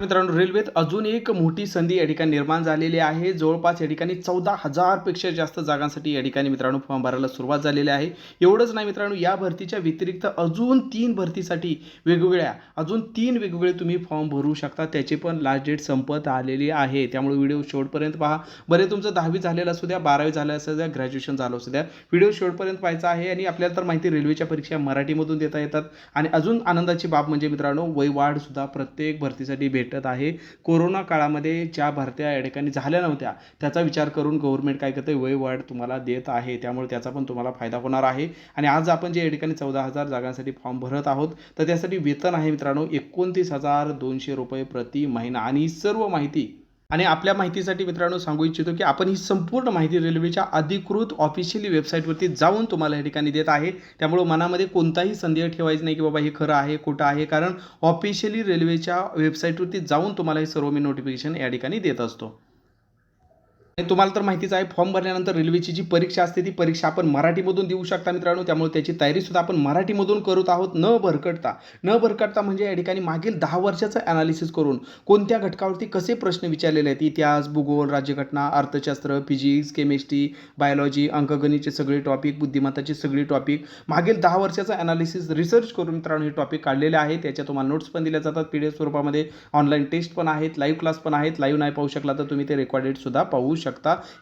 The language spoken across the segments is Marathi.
मित्रांनो रेल्वेत अजून एक मोठी संधी या ठिकाणी निर्माण झालेली आहे. जवळपास या ठिकाणी चौदा हजारपेक्षा जास्त जागांसाठी या ठिकाणी मित्रांनो फॉर्म भरायला सुरुवात झालेली आहे. एवढंच नाही मित्रांनो या भरतीच्या व्यतिरिक्त अजून तीन भरतीसाठी वेगवेगळ्या अजून तीन वेगवेगळे तुम्ही फॉर्म भरू शकता. त्याची पण लास्ट डेट संपत आलेली आहे. त्यामुळे व्हिडिओ शेवटपर्यंत पहा. बरे तुमचं दहावी झालेलं असू द्या बारावी झालं असू द्या ग्रॅज्युएशन झालं असू द्या व्हिडिओ शेवटपर्यंत पाहायचा आहे आणि आपल्याला तर माहिती रेल्वेच्या परीक्षा मराठीमधून देता येतात. आणि अजून आनंदाची बाब म्हणजे मित्रांनो वयवाढसुद्धा प्रत्येक भरतीसाठी भेट भेटत आहे. कोरोना काळामध्ये ज्या भरत्या या ठिकाणी झाल्या नव्हत्या त्याचा विचार करून गव्हर्नमेंट काय करते वयवाढ तुम्हाला देत आहे. त्यामुळे त्याचा पण तुम्हाला फायदा होणार आहे. आणि आज आपण जे या ठिकाणी चौदा हजार जागांसाठी फॉर्म भरत आहोत तर त्यासाठी वेतन आहे मित्रांनो एकोणतीस हजार दोनशे रुपये प्रति महिना. आणि सर्व माहिती आणि आपल्या माहितीसाठी मित्रांनो सांगू इच्छितो की आपण ही संपूर्ण माहिती रेल्वेच्या अधिकृत ऑफिशियली वेबसाईटवरती जाऊन तुम्हाला या ठिकाणी देत आहे. त्यामुळे मनामध्ये कोणताही संदेह ठेवायचा नाही की बाबा हे खरं आहे खोटं आहे कारण ऑफिशियली रेल्वेच्या वेबसाईटवरती जाऊन तुम्हाला हे सर्व मी नोटिफिकेशन या ठिकाणी देत असतो. तुम्हाला तर माहितीच आहे फॉर्म भरल्यानंतर रेल्वेची जी परीक्षा असते ती परीक्षा आपण मराठीमधून देऊ शकता मित्रांनो. त्यामुळे त्याची तयारीसुद्धा आपण मराठीमधून करत आहोत. न भरकटता न भरकटता म्हणजे या ठिकाणी मागील दहा वर्षाचं ॲनालिसिस करून कोणत्या घटकावरती कसे प्रश्न विचारलेले आहेत? इतिहास भूगोल राज्यघटना अर्थशास्त्र फिजिक्स केमिस्ट्री बायोलॉजी अंकगणितचे सगळे टॉपिक बुद्धिमत्ताचे सगळे टॉपिक मागील दहा वर्षाचं ॲनालिसिस रिसर्च करून मित्रांनो हे टॉपिक काढलेले आहे त्याच्या तुम्हाला नोट्स पण दिल्या जातात. पी डी एफ स्वरूपामध्ये ऑनलाईन टेस्ट पण आहेत लाईव्ह क्लास पण आहेत. लाईव्ह नाही पाहू शकला तर तुम्ही ते रेकॉर्डेडसुद्धा पाहू शकता.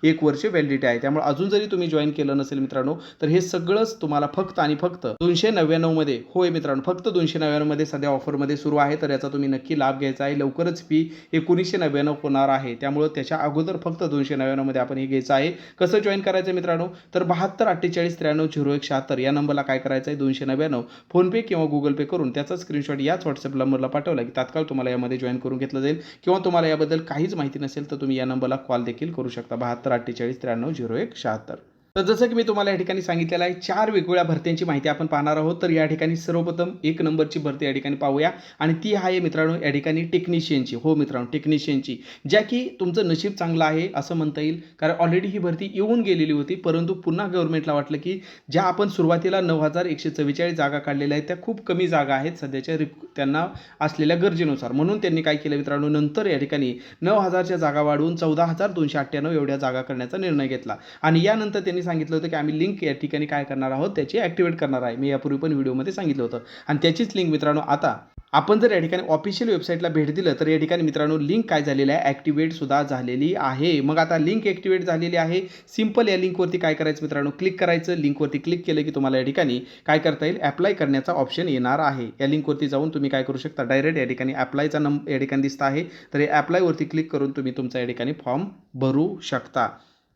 एक वर्ष व्हॅलिडिटी आहे. त्यामुळे अजून जरी तुम्ही जॉईन केलं नसेल मित्रांनो तर हे सगळंच तुम्हाला फक्त आणि फक्त दोनशे नव्याण्णवमध्ये होय मित्रांनो फक्त दोनशे नव्याण्णवमध्ये सध्या ऑफरमध्ये सुरू आहे. तर याचा तुम्ही नक्की लाभ घ्यायचा आहे. लवकरच फी एकोणीसशे नव्याण्णव होणार आहे. त्यामुळे त्याच्या अगोदर फक्त दोनशे नव्याण्णवमध्ये आपण हे घ्यायचं आहे. कसं जॉईन करायचं मित्रांनो? तर बहात्तर अठ्ठेचाळीस त्र्याण्णव झिरो एक शहात्तर या नंबरला काय करायचं आहे दोनशे नव्याण्णव फोनपे किंवा गुगल पे करून त्याचा स्क्रीनशॉट याच व्हॉट्सअप नंबरला पाठवला की तात्काळ तुम्हाला यामध्ये जॉईन करून घेतलं जाईल. किंवा तुम्हाला याबद्दल काहीच माहिती नसेल तर तुम्ही या नंबरला कॉल देखील करू शकता. बहात्तर अठ्ठेचाळीस त्र्याण्णव झिरो एक शहात्तर. तर जसं की मी तुम्हाला या ठिकाणी सांगितलेलं आहे चार वेगवेगळ्या भरत्यांची माहिती आपण पाहणार आहोत. तर या ठिकाणी सर्वप्रथम एक नंबरची भरती या ठिकाणी पाहूया. आणि ती आहे मित्रांनो या ठिकाणी टेक्निशियनची हो मित्रांनो टेक्निशियनची ज्या की तुमचं नशीब चांगलं आहे असं म्हणता येईल. कारण ऑलरेडी ही भरती येऊन गेलेली होती. परंतु पुन्हा गव्हर्नमेंटला वाटलं की ज्या आपण सुरुवातीला नऊ हजार एकशे चव्वेचाळीस जागा काढलेल्या आहेत त्या खूप कमी जागा आहेत. सध्याच्या रिप त्यांना असलेल्या गरजेनुसार. म्हणून त्यांनी काय केलं मित्रांनो नंतर या ठिकाणी नऊ हजारच्या जागा वाढवून चौदा हजार दोनशे अठ्ठ्याण्णव एवढ्या जागा करण्याचा निर्णय घेतला. आणि यानंतर त्यांनी सांगितलं होतं की आम्ही लिंक या ठिकाणी काय करणार आहोत त्याची ॲक्टिवेट करणार आहे. मी यापूर्वी पण व्हिडिओमध्ये सांगितलं होतं. आणि त्याचीच लिंक मित्रांनो आता आपण जर या ठिकाणी ऑफिशियल वेबसाईटला भेट दिलं तर या ठिकाणी मित्रांनो लिंक काय झालेली आहे? ॲक्टिवेट सुद्धा झालेली आहे. मग आता लिंक ॲक्टिवेट झालेली आहे. सिंपल या लिंकवरती काय करायचं मित्रांनो? क्लिक करायचं. लिंकवरती क्लिक केलं की तुम्हाला या ठिकाणी काय करता येईल? अप्लाय करण्याचा ऑप्शन येणार आहे. या लिंकवरती जाऊन तुम्ही काय करू शकता? डायरेक्ट या ठिकाणी अप्लायचा नंबर या ठिकाणी दिसत आहे. तर या अप्लायवरती क्लिक करून तुम्ही तुमचा या ठिकाणी फॉर्म भरू शकता.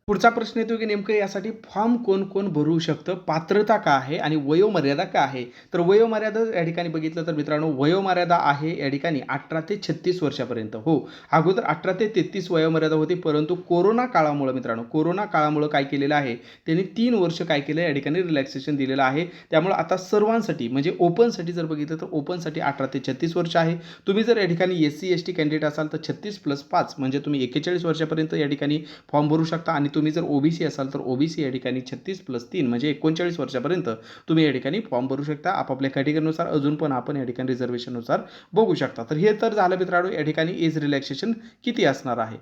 पुढचा प्रश्न येतो की नेमकं यासाठी फॉर्म कोण कोण भरू शकतं? पात्रता का आहे आणि वयोमर्यादा का आहे? तर वयोमर्यादा या ठिकाणी बघितलं तर मित्रांनो वयोमर्यादा आहे या ठिकाणी अठरा ते छत्तीस वर्षापर्यंत. हो अगोदर अठरा ते तेहतीस वयोमर्यादा होती परंतु कोरोना काळामुळं मित्रांनो कोरोना काळामुळं काय केलेलं आहे? त्यांनी तीन वर्ष काय केलं या ठिकाणी रिलॅक्सेशन दिलेलं आहे. त्यामुळे आता सर्वांसाठी म्हणजे ओपनसाठी जर बघितलं तर ओपनसाठी अठरा ते छत्तीस वर्ष आहे. तुम्ही जर या ठिकाणी S C S T candidate असाल तर छत्तीस प्लस पाच म्हणजे तुम्ही एकेचाळीस वर्षापर्यंत या ठिकाणी फॉर्म भरू शकता आणि तुम्ही जर ओबीसी असाल तर ओबीसी या ठिकाणी छत्तीस प्लस तीन म्हणजे एकोणचाळीस वर्षापर्यंत तुम्ही या ठिकाणी फॉर्म भरू शकता. आपापल्या कॅटेगरीनुसार अजून पण आपण या ठिकाणी रिझर्वेशननुसार बघू शकता. तर हे तर झालं मित्रांनो या ठिकाणी एज रिलॅक्सेशन किती असणार आहे?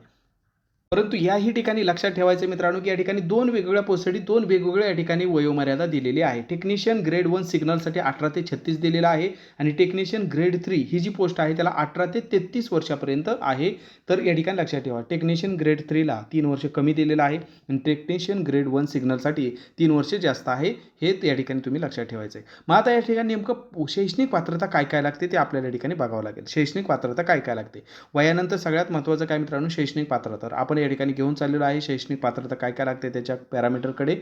परंतु याही ठिकाणी लक्षात ठेवायचं मित्रांनो की या ठिकाणी दोन वेगवेगळ्या पोस्टसाठी दोन वेगवेगळ्या या ठिकाणी वयोमर्यादा दिलेली आहे. टेक्निशियन ग्रेड वन सिग्नलसाठी अठरा ते छत्तीस दिलेला आहे आणि टेक्निशियन ग्रेड थ्री ही जी पोस्ट आहे त्याला अठरा ते तेहतीस वर्षापर्यंत आहे. तर या ठिकाणी लक्षात ठेवा टेक्निशियन ग्रेड थ्रीला तीन वर्ष कमी दिलेलं आहे आणि टेक्निशियन ग्रेड वन सिग्नलसाठी तीन वर्ष जास्त आहे. हे या ठिकाणी तुम्ही लक्षात ठेवायचं आहे मग आता या ठिकाणी नेमकं शैक्षणिक पात्रता काय काय लागते ते आपल्याला या ठिकाणी बघावं लागेल. शैक्षणिक पात्रता काय काय लागते? वयानंतर सगळ्यात महत्त्वाचं काय मित्रांनो? शैक्षणिक पात्रता. तर आपण या ठिकाणी घेऊन चाललेलो आहे. शैक्षणिक पात्रता काय काय लागते त्याच्या पॅरामीटरकडे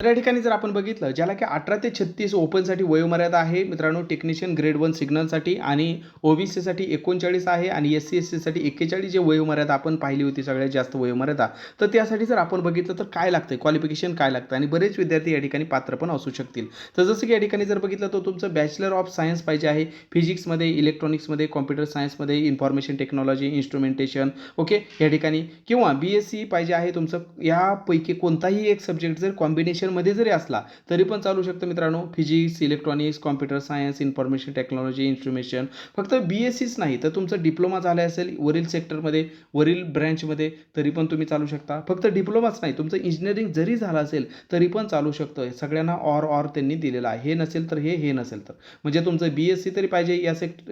तर या ठिकाणी जर आपण बघितलं ज्याला की अठरा ते छत्तीस ओपनसाठी वयोमर्यादा आहे मित्रांनो टेक्निशियन ग्रेड वन सिग्नलसाठी आणि ओबीसीसाठी एकोणचाळीस आहे आणि एस सी एस सीसाठी एक्केचाळीस जे वयोमर्यादा आपण पाहिली होती सगळ्यात जास्त वयोमर्यादा तर त्यासाठी जर आपण बघितलं तर काय लागतं क्वालिफिकेशन काय लागतं? आणि बरेच विद्यार्थी या ठिकाणी पात्र पण असू शकतील. तर जसं की या ठिकाणी जर बघितलं तर तुमचं बॅचलर ऑफ सायन्स पाहिजे आहे फिजिक्समध्ये इलेक्ट्रॉनिक्समध्ये कॉम्प्युटर सायन्समध्ये इन्फॉर्मेशन टेक्नॉलॉजी इन्स्ट्रुमेंटेशन ओके या ठिकाणी. किंवा बी एस सी पाहिजे आहे तुमचं यापैकी कोणताही एक सब्जेक्ट जर कॉम्बिनेशन टेक्निशियनमध्ये जरी असला तरी पण चालू शकतं मित्रांनो. Physics electronics computer science information technology instrumentation फक्त बी एस सीच नाही तर तुमचं डिप्लोमा झालं असेल वरील सेक्टरमध्ये वरील ब्रँचमध्ये तरी पण तुम्ही चालू शकता. फक्त डिप्लोमाच नाही तुमचं इंजिनिअरिंग जरी झालं असेल तरी पण चालू शकतं. सगळ्यांना ऑर ऑर त्यांनी दिलेलं आहे. हे नसेल तर हे हे नसेल तर. म्हणजे तुमचं बी एस सी तरी पाहिजे या सेक्ट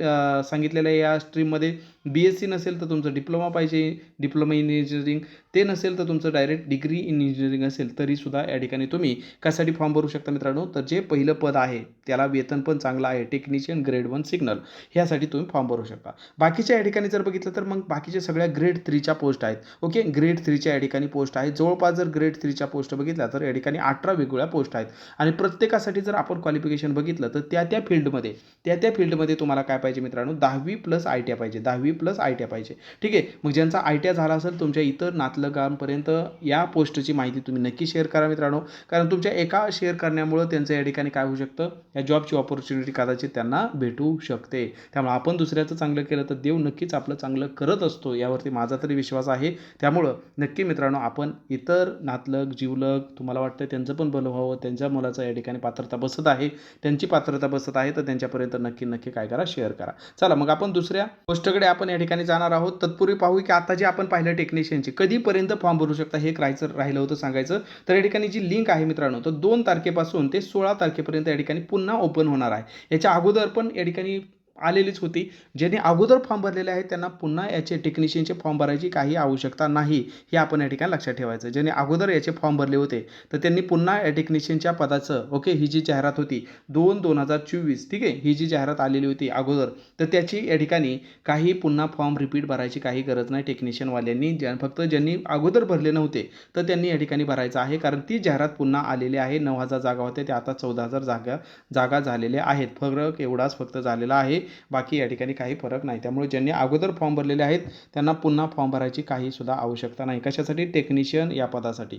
सांगितलेल्या या स्ट्रीममध्ये बी एस सी नसेल तर तुमचं डिप्लोमा पाहिजे. डिप्लोमा इन इंजिनिअरिंग ते नसेल तर तुमचं डायरेक्ट डिग्री इन इंजिनिअरिंग असेल तरीसुद्धा या ठिकाणी तुम्ही कशासाठी फॉर्म भरू शकता मित्रांनो? तर जे पहिलं पद आहे त्याला वेतन पण चांगलं आहे टेक्निशियन ग्रेड वन सिग्नल ह्यासाठी तुम्ही फॉर्म भरू शकता. बाकीच्या या ठिकाणी जर बघितलं तर मग बाकीच्या सगळ्या ग्रेड थ्रीच्या पोस्ट आहेत. ओके ग्रेड थ्रीच्या या ठिकाणी पोस्ट आहेत जवळपास जर ग्रेड थ्रीच्या पोस्ट बघितल्या तर या ठिकाणी अठरा वेगवेगळ्या पोस्ट आहेत. आणि प्रत्येकासाठी जर आपण क्वालिफिकेशन बघितलं तर त्या त्या फील्डमध्ये त्या त्या फील्डमध्ये तुम्हाला काय पाहिजे मित्रांनो? दहावी प्लस आय टी आय पाहिजे. दहावी प्लस आय टी आय पाहिजे. ठीक आहे? मग ज्यांचा आय टी आय झाला असेल तुमच्या इतर नातलगांपर्यंत या पोस्टची माहिती तुम्ही नक्की शेअर करा मित्रांनो. कारण कारण तुमच्या एका शेअर करण्यामुळं त्यांचं या ठिकाणी काय होऊ शकतं? या जॉबची ऑपॉर्च्युनिटी कदाचित त्यांना भेटू शकते. त्यामुळे आपण दुसऱ्याचं चांगलं केलं तर देव नक्कीच आपलं चांगलं करत असतो यावरती माझा तरी विश्वास आहे. त्यामुळं नक्की मित्रांनो आपण इतर नातलग जीवलग तुम्हाला वाटतं त्यांचं पण बलं व्हावं त्यांच्या मुलाचं या ठिकाणी पात्रता बसत आहे त्यांची पात्रता बसत आहे तर त्यांच्यापर्यंत नक्की नक्की काय करा? शेअर करा. चला मग आपण दुसऱ्या गोष्टकडे आपण या ठिकाणी जाणार आहोत. तत्पूर्वी पाहू की आता जे आपण पाहिलं टेक्निशियनची कधीपर्यंत फॉर्म भरू शकता हे राहायचं राहिलं होतं सांगायचं. तर या ठिकाणी जी लिंक आहे मित्रांनो तर दोन तारखेपासून ते सोळा तारखेपर्यंत या ठिकाणी पुन्हा ओपन होणार आहे. याच्या अगोदर पण या ठिकाणी आलेलीच होती. ज्यांनी अगोदर फॉर्म भरलेले आहेत त्यांना पुन्हा याचे टेक्निशियनचे फॉर्म भरायची काही आवश्यकता नाही हे आपण या ठिकाणी लक्षात ठेवायचं. ज्यांनी अगोदर याचे फॉर्म भरले होते तर त्यांनी पुन्हा या टेक्निशियनच्या पदाचं ओके ही जी जाहिरात होती दोन दोन हजार चोवीस ठीक आहे ही जी जाहिरात आलेली होती अगोदर तर त्याची या ठिकाणी काही पुन्हा फॉर्म रिपीट भरायची काही गरज नाही टेक्निशियनवाल्यांनी ज्या फक्त ज्यांनी अगोदर भरले नव्हते तर त्यांनी या ठिकाणी भरायचं आहे कारण ती जाहिरात पुन्हा आलेली आहे नऊ हजार जागा होत्या त्या आता चौदा हजार जागा जागा झालेल्या आहेत. फरक एवढाच फक्त झालेला आहे. बाकी या ठिकाणी काही फरक नाही. त्यामुळे ज्यांनी अगोदर फॉर्म भरलेले आहेत त्यांना पुन्हा फॉर्म भरायची काहीसुद्धा आवश्यकता नाही. कशासाठी? टेक्निशियन या पदासाठी.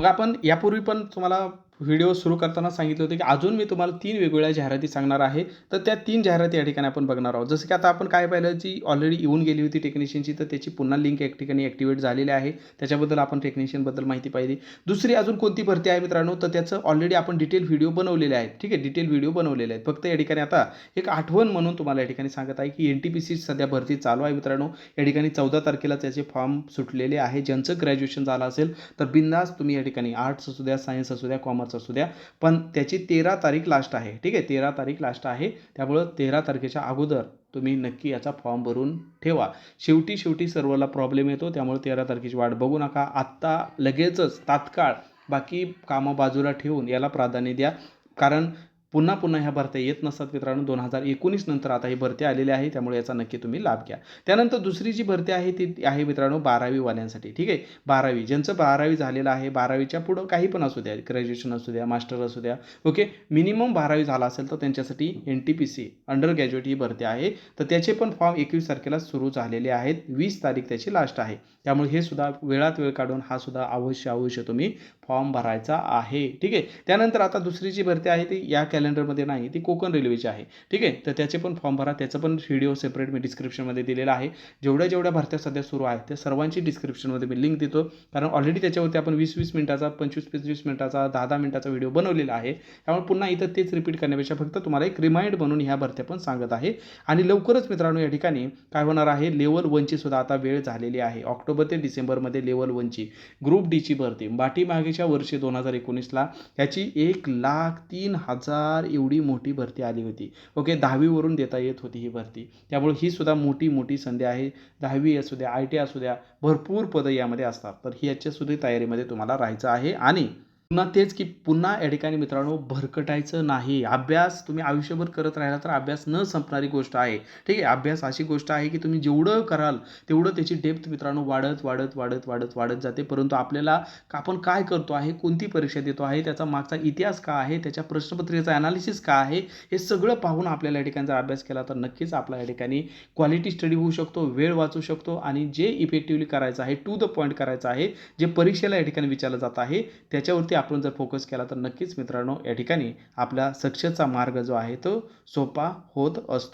मग आपण यापूर्वी पण तुम्हाला व्हिडिओ सुरू करताना सांगितलं होतं की अजून मी तुम्हाला तीन वेगवेगळ्या जाहिराती सांगणार आहे. तर त्या तीन जाहिराती या ठिकाणी आपण बघणार आहोत. जसं की आता आपण काय पाहिलं जी ऑलरेडी येऊन गेली होती टेक्निशियनची तर त्याची पुन्हा लिंक एक ठिकाणी ॲक्टिवेट झालेली आहे. त्याच्याबद्दल आपण टेक्निशियनबद्दल माहिती पाहिली. दुसरी अजून कोणती भरती आहे मित्रांनो तर त्याचं ऑलरेडी आपण डिटेल व्हिडिओ बनवलेले आहेत. ठीक आहे डिटेल व्हिडिओ बनवलेले आहेत. फक्त या ठिकाणी आता एक आठवण म्हणून तुम्हाला या ठिकाणी सांगत आहे की एन टी पी सी सध्या भरती चालू आहे मित्रांनो. या ठिकाणी चौदा तारखेला त्याचे फॉर्म सुटलेले आहे. ज्यांचं ग्रॅज्युएशन झालं असेल तर बिंदास तुम्ही या ठिकाणी आर्ट्स असू द्या सायन्स असू द्या कॉमर्स असू द्या. पण त्याची तेरा तारीख लास्ट आहे. ठीक आहे? तेरा तारीख लास्ट आहे. त्यामुळं तेरा तारखेच्या अगोदर तुम्ही नक्की याचा फॉर्म भरून ठेवा. शेवटी शेवटी सर्वला प्रॉब्लेम येतो. त्यामुळे तेरा तारखेची वाट बघू नका. आत्ता लगेचच तात्काळ बाकी कामं बाजूला ठेवून याला प्राधान्य द्या. कारण पुन्हा पुन्हा ह्या भरत्या येत नसतात मित्रांनो. दोन हजार एकोणीस नंतर आता ही भरती आलेली आहे त्यामुळे याचा नक्की तुम्ही लाभ घ्या. त्यानंतर दुसरी जी भरती आहे ती आहे मित्रांनो बारावीवाल्यांसाठी. ठीक आहे? बारावी. ज्यांचं बारावी झालेलं आहे बारावीच्या पुढं काही पण असू द्या ग्रॅज्युएशन असू द्या मास्टर असू द्या ओके? मिनिमम बारावी झाला असेल तर त्यांच्यासाठी N T P C undergraduate ही भरती आहे. तर त्याचे पण फॉर्म एकवीस तारखेला सुरू झालेले आहेत. वीस तारीख त्याची लास्ट आहे. त्यामुळे हे सुद्धा वेळात वेळ काढून हा सुद्धा अवश्य अवश्य तुम्ही फॉर्म भरायचा आहे. ठीक आहे? त्यानंतर आता दुसरी जी भरती आहे ती या कॅलेंडरमध्ये नाही ती कोकण रेल्वेची आहे. ठीक आहे? तर त्याचे पण फॉर्म भरा. त्याचं पण व्हिडिओ सेपरेट मी डिस्क्रिप्शनमध्ये दिलेला आहे. जेवढ्या जेवढ्या भरत्या सध्या सुरू आहेत त्या सर्वांची डिस्क्रिप्शनमध्ये मी लिंक देतो. कारण ऑलरेडी त्याच्यावरती आपण वीस वीस मिनिटाचा पंचवीस पंचवीस मिनिटाचा दहा दहा मिनिटाचा व्हिडिओ बनवलेला आहे. त्यामुळे पुन्हा इथं तेच रिपीट करण्यापेक्षा फक्त तुम्हाला एक रिमाइंड म्हणून ह्या भरत्या पण सांगत आहे. आणि लवकरच मित्रांनो या ठिकाणी काय होणार आहे? लेवल वनची सुद्धा आता वेळ झालेली आहे. ऑक्टोबर ते डिसेंबरमध्ये लेवल वनची ग्रुप डीची भरती. पाठीमागेच्या वर्षी दोन हजार एकोणीसला याची एक लाख तीन हजार एवढी मोठी भरती आली होती. ओके दहावीवरून देता येत होती ही भरती. त्यामुळे ही सुद्धा मोठी मोठी संधी आहे. दहावी असू द्या आय टी असू द्या भरपूर पदं यामध्ये असतात. तर ह्याच्यासुद्धा सुद्धा तयारीमध्ये तुम्हाला राहायचं आहे. आणि पुन्हा तेच की पुन्हा या ठिकाणी मित्रांनो भरकटायचं नाही. अभ्यास तुम्ही आयुष्यभर करत राहिला तर अभ्यास न संपणारी गोष्ट आहे. ठीक आहे? अभ्यास अशी गोष्ट आहे की तुम्ही जेवढं कराल तेवढं त्याची डेप्थ मित्रांनो वाढत वाढत वाढत वाढत वाढत जाते. परंतु आपल्याला आपण काय करतो आहे कोणती परीक्षा देतो आहे त्याचा मागचा इतिहास का आहे त्याच्या प्रश्नपत्रिकेचा ॲनालिसिस का आहे हे सगळं पाहून आपल्याला या ठिकाणी जर अभ्यास केला तर नक्कीच आपला या ठिकाणी क्वालिटी स्टडी होऊ शकतो वेळ वाचू शकतो आणि जे इफेक्टिव्हली करायचं आहे टू द पॉईंट करायचं आहे जे परीक्षेला या ठिकाणी विचारलं जात आहे त्याच्यावरती आपण जर फोकस केला तर नक्कीच मित्रांनो या ठिकाणी आपला सक्सेसचा मार्ग जो आहे तो सोपा होत असतो.